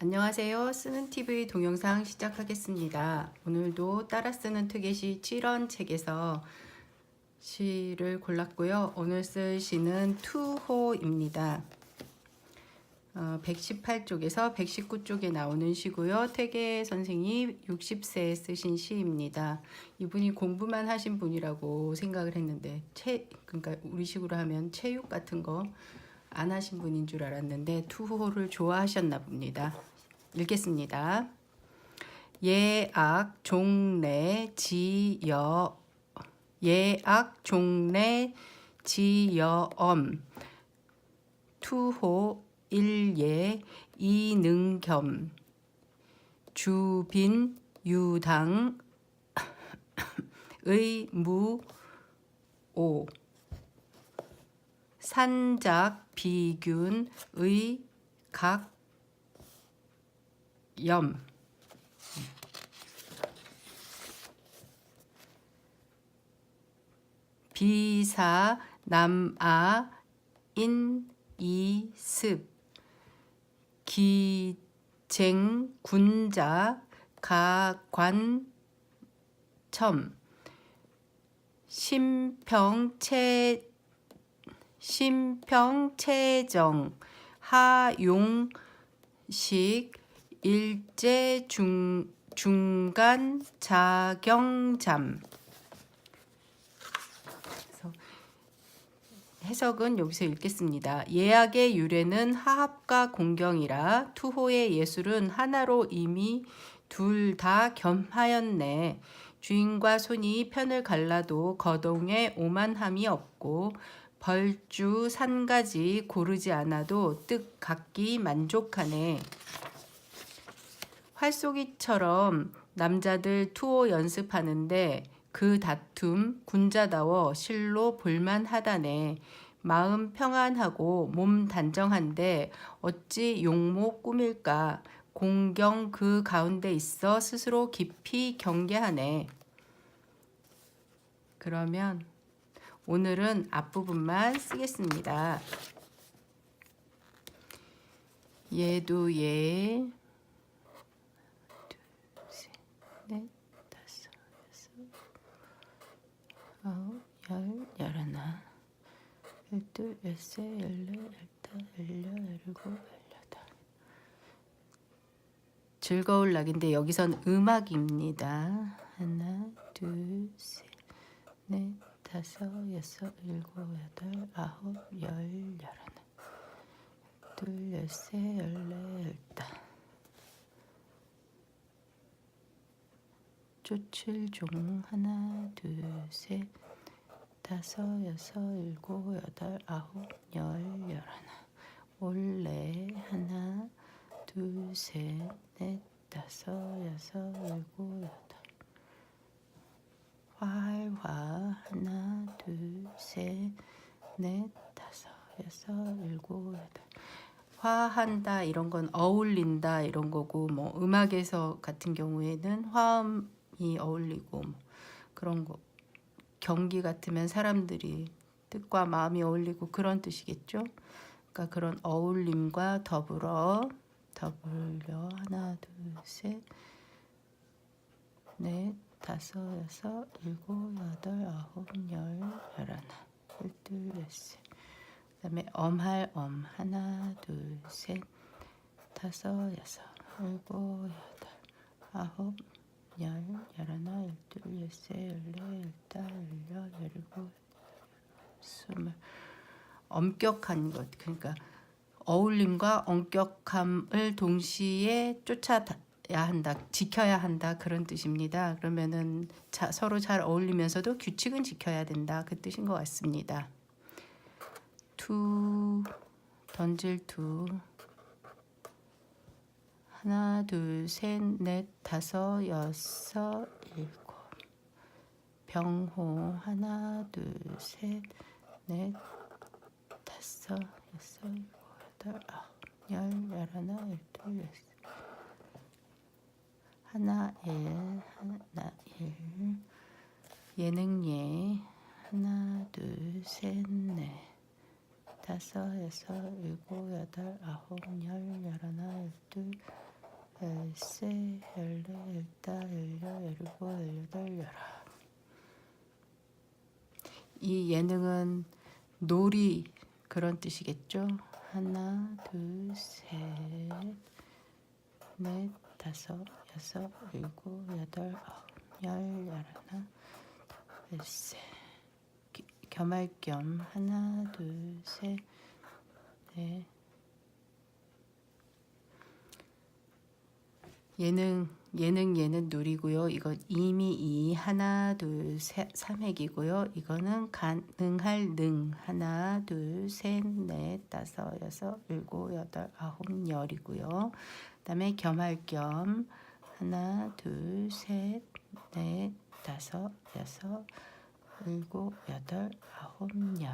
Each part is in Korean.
안녕하세요. 쓰는 TV 동영상 시작하겠습니다. 오늘도 따라 쓰는 특이시 7원 책에서 시를 골랐고요. 오늘 쓸 시는 투호입니다. 어, 118쪽에서 119쪽에 나오는 시고요. 태계 선생이 60세에 쓰신 시입니다. 이분이 공부만 하신 분이라고 생각을 했는데 체 그러니까 우리 식으로 하면 체육 같은 거 안 하신 분인 줄 알았는데 투호를 좋아하셨나 봅니다. 읽겠습니다. 예악 종래 지여 예악 종래 지여엄 투호 일예 이능겸 주빈 유당 의무오 산작 비균 의 각 염. 비사 남아 인이습. 기쟁 군자 가관첨. 심평체 심평체정 하용 식 일제 중, 중간 자경잠 해석은 여기서 읽겠습니다. 예약의 유래는 하합과 공경이라 투호의 예술은 하나로 이미 둘 다 겸하였네. 주인과 손이 편을 갈라도 거동에 오만함이 없고 벌주 산가지 고르지 않아도 뜻 각기 만족하네. 활쏘기처럼 남자들 투호 연습하는데 그 다툼 군자다워 실로 볼만하다네. 마음 평안하고 몸 단정한데 어찌 용모 꾸밀까. 공경 그 가운데 있어 스스로 깊이 경계하네. 그러면 오늘은 앞부분만 쓰겠습니다. 얘도 얘. 즐거울 낙인데 여기선 음악입니다. 하나, 둘, 셋, 넷, 다섯, 여섯, 일곱, 여덟, 아홉, 열, 열하나, 둘, 열세, 열네, 열다. 쫓을 종 하나, 둘, 셋, 다섯, 여섯, 일곱, 여덟, 아홉, 열, 열하나. 올레 하나, 둘, 셋, 넷, 다섯, 여섯, 일곱, 여덟. 활화 하나 둘셋넷 다섯 여섯 일곱 여덟 화한다 이런 건 어울린다 이런 거고 뭐 음악에서 같은 경우에는 화음이 어울리고 뭐 그런 거 경기 같으면 사람들이 뜻과 마음이 어울리고 그런 뜻이겠죠. 그러니까 그런 어울림과 더불어 더불려 하나 둘셋넷 다섯, 여섯, 일곱, 여덟, 아홉, 열, 열하나, 열둘, 열셋. 그 다음에 엄할 엄. 하나, 둘, 셋, 다섯, 여섯, 일곱, 여덟, 아홉, 열, 열하나, 열둘, 열셋, 열네, 열다, 열여, 열일곱, 스물. 엄격한 것. 그러니까 어울림과 엄격함을 동시에 쫓아 야 한다, 지켜야 한다 그런 뜻입니다. 그러면은 자, 서로 잘 어울리면서도 규칙은 지켜야 된다. 그 뜻인 것 같습니다. 투 던질 투 하나 둘 셋 넷 다섯 여섯 일곱. 병호. 하나 둘 셋 넷 다섯 여섯 일곱 여덟 아홉 열 열하나 열둘 열셋. 하나 일 하나 일. 예능 예. 하나 둘 셋 넷 다섯 여섯 일곱 여덟 아홉 열 열하나 열둘 열세 열네 열다 열여 열일곱 열여덟 열아 이 예능은 놀이 그런 뜻이겠죠? 하나 둘 셋 넷 다섯 여섯 일곱 여덟 아홉 열 열하나 열세 기- 겸할 겸 하나 둘셋넷 예능 예능 예는 누리고요. 이거 이미 이 하나 둘셋 삼획이고요. 이거는 가능할 능 하나 둘셋넷 다섯 여섯 일곱 여덟 아홉 열이고요. 그다음에 겸할 겸 하나 둘셋넷 다섯 여섯 일곱 여덟 아홉 열.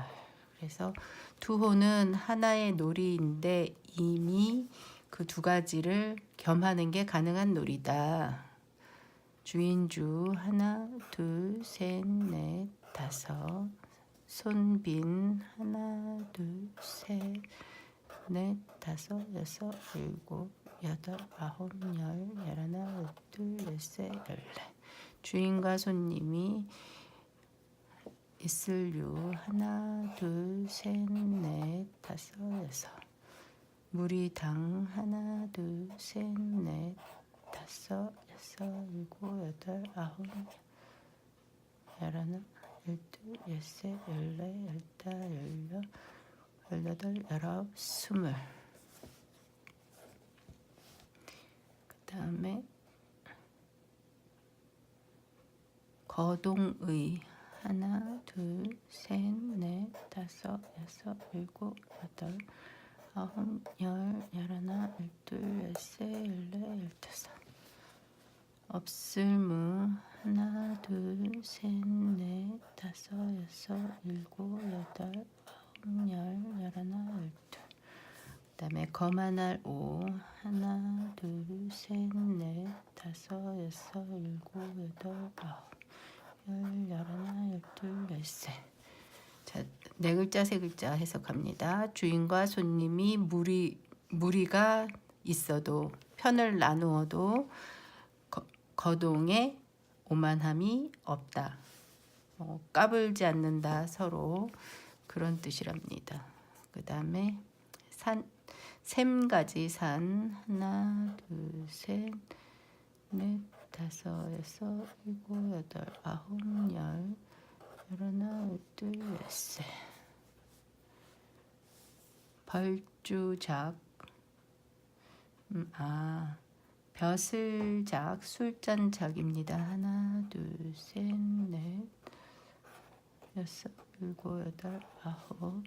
그래서 투호는 하나의 놀이인데 이미 그 두 가지를 겸하는 게 가능한 놀이다. 주인주 하나 둘 셋 넷 다섯. 손빈 하나 둘 셋 넷 다섯 여섯 일곱 여덟 아홉 열 열하나 열둘 열세 열네 주인과 손님이 있을류 하나 둘 셋 넷 다섯 여섯. 무리당 하나 둘 셋 넷 다섯 여섯 일곱 여덟 아홉 열하나 열둘 열세 열네 열다 열여 열여덟 열아홉 스물. 그 다음에 거동의 하나 둘 셋 넷 다섯 여섯 일곱 여덟 아홉 열 열하나 열둘 열세 열네 열다섯. 없을무 하나 둘 셋 넷 다섯 여섯 일곱 여덟 아홉 열 열하나 열둘. 그 다음에 거만할 오 하나 둘 셋 넷 다섯 여섯 일곱 여덟 아홉 열 열하나 열둘 열세 자, 네 글자 세 글자 해석합니다. 주인과 손님이 무리 무리가 있어도 편을 나누어도 거, 거동에 오만함이 없다. 어, 까불지 않는다 서로 그런 뜻이랍니다. 그 다음에 산 샘가지 산 하나 둘 셋 넷 다섯 여섯 일곱 여덟 아홉 열 열하나 열둘 열세 벌주작 음, 아 벼슬작 술잔작입니다. 하나 둘 셋 넷 여섯 일곱 여덟 아홉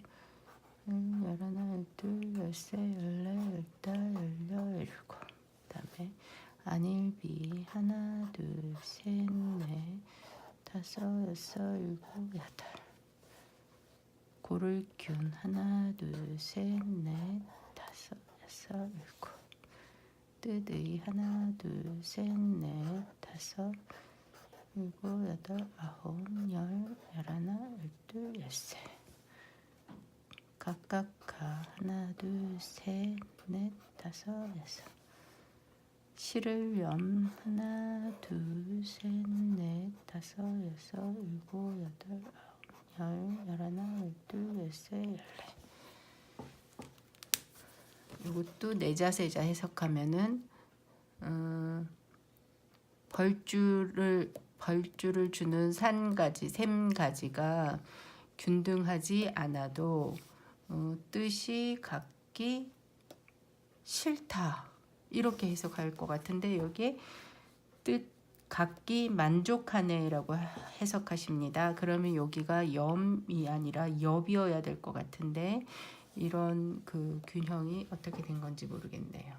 열 열하나 열둘 열세 열네 열다 열여 열일곱 그다음에 안일비 하나 둘셋넷 다섯 여섯 일곱 여덟. 고를균 하나 둘 셋 넷 다섯 여섯 일곱. 뜨드이 하나 둘 셋 넷 다섯 일곱 여덟 아홉 열 열하나 열둘 열세 각각 가 하나 둘 셋 넷 다섯 여섯. 실을 염 하나 둘셋넷 다섯 여섯 일곱 여덟 아홉 열 열하나 열둘 열세 열네 이것도 내자세자 해석하면은 음, 벌주를 벌주를 주는 산가지 샘가지가 균등하지 않아도 어, 뜻이 갖기 싫다. 이렇게 해석할 것 같은데 여기에 뜻 갖기 만족하네라고 해석하십니다. 그러면 여기가 염이 아니라 엽이어야 될 것 같은데 이런 그 균형이 어떻게 된 건지 모르겠네요.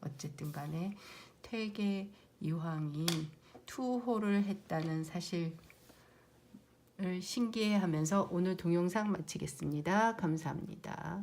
어쨌든 간에 퇴계 이황이 투호를 했다는 사실을 신기해하면서 오늘 동영상 마치겠습니다. 감사합니다.